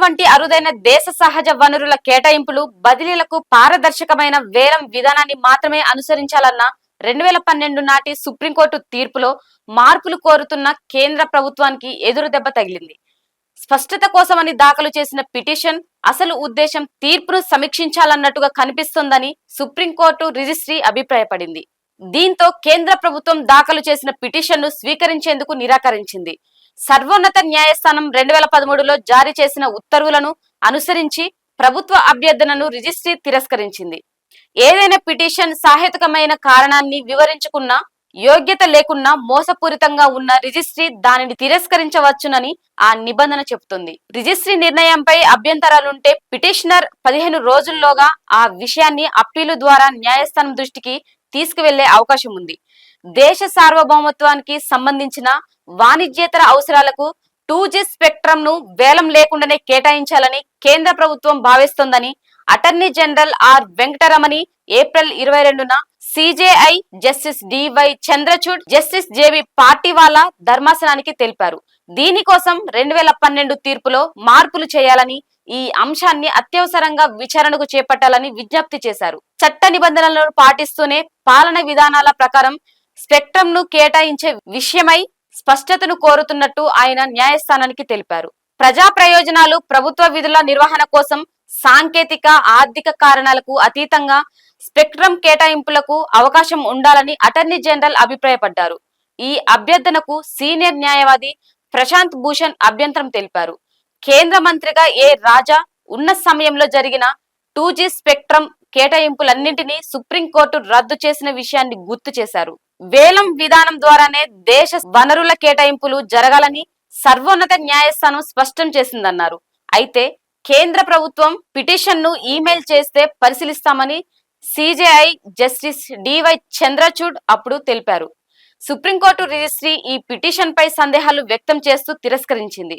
వంటి అరుదైన దేశ సహజ వనరుల కేటాయింపులు బదిలీలకు పారదర్శకమైన వేలం విధానాన్ని మాత్రమే అనుసరించాలన్న రెండు వేల పన్నెండు నాటి సుప్రీంకోర్టు తీర్పులో మార్పులు కోరుతున్న కేంద్ర ప్రభుత్వానికి ఎదురు దెబ్బ తగిలింది. స్పష్టత కోసమని దాఖలు చేసిన పిటిషన్ అసలు ఉద్దేశం తీర్పును సమీక్షించాలన్నట్టుగా కనిపిస్తోందని సుప్రీంకోర్టు రిజిస్ట్రీ అభిప్రాయపడింది. దీంతో కేంద్ర ప్రభుత్వం దాఖలు చేసిన పిటిషన్ను స్వీకరించేందుకు నిరాకరించింది. సర్వోన్నత న్యాయస్థానం రెండు వేల పదమూడులో జారీ చేసిన ఉత్తర్వులను అనుసరించి ప్రభుత్వ అభ్యర్థనను రిజిస్ట్రీ తిరస్కరించింది. ఏదైనా పిటిషన్ సాహేతుకమైన కారణాన్ని వివరించుకున్న యోగ్యత లేకున్నా మోసపూరితంగా ఉన్న రిజిస్ట్రీ దానిని తిరస్కరించవచ్చునని ఆ నిబంధన చెబుతుంది. రిజిస్ట్రీ నిర్ణయంపై అభ్యంతరాలుంటే పిటిషనర్ పదిహేను రోజుల్లోగా ఆ విషయాన్ని అప్పీలు ద్వారా న్యాయస్థానం దృష్టికి తీసుకువెళ్ళే అవకాశం ఉంది. దేశ సార్వభౌమత్వానికి సంబంధించిన వాణిజ్యేతర అవసరాలకు టూ జీ స్పెక్ట్రమ్ను వేలం లేకుండానే కేటాయించాలని కేంద్ర ప్రభుత్వం భావిస్తోందని attorney general R Venkataramani April ఇరవై రెండున CJI justice DY Chandrachud justice JV Pardiwala ధర్మాసనానికి తెలిపారు. దీనికోసం రెండు వేల పన్నెండు తీర్పులో మార్పులు చేయాలని ఈ అంశాన్ని అత్యవసరంగా విచారణకు చేపట్టాలని విజ్ఞప్తి చేశారు. చట్ట నిబంధనలను పాటిస్తూనే పాలన విధానాల ప్రకారం స్పెక్ట్రమ్ను కేటాయించే విషయమై స్పష్టతను కోరుతున్నట్టు ఆయన న్యాయస్థానానికి తెలిపారు. ప్రజా ప్రయోజనాలు ప్రభుత్వ విధుల నిర్వహణ కోసం సాంకేతిక ఆర్థిక కారణాలకు అతీతంగా స్పెక్ట్రమ్ కేటాయింపులకు అవకాశం ఉండాలని అటర్నీ జనరల్ అభిప్రాయపడ్డారు. ఈ అభ్యర్థనకు సీనియర్ న్యాయవాది ప్రశాంత్ భూషణ్ అభ్యంతరం తెలిపారు. కేంద్ర మంత్రిగా ఏ రాజా ఉన్న సమయంలో జరిగిన టూ స్పెక్ట్రం స్పెక్ట్రమ్ కేటాయింపులన్నింటినీ సుప్రీంకోర్టు రద్దు చేసిన విషయాన్ని గుర్తు చేశారు. వేలం విధానం ద్వారానే దేశ వనరుల కేటాయింపులు జరగాలని సర్వోన్నత న్యాయస్థానం స్పష్టం చేసిందన్నారు. అయితే కేంద్ర ప్రభుత్వం పిటిషన్ను ఈమెయిల్ చేస్తే పరిశీలిస్తామని సిజేఐ జస్టిస్ డివై చంద్రచూడ్ అప్పుడు తెలిపారు. సుప్రీంకోర్టు రిజిస్ట్రీ ఈ పిటిషన్ పై సందేహాలు వ్యక్తం చేస్తూ తిరస్కరించింది.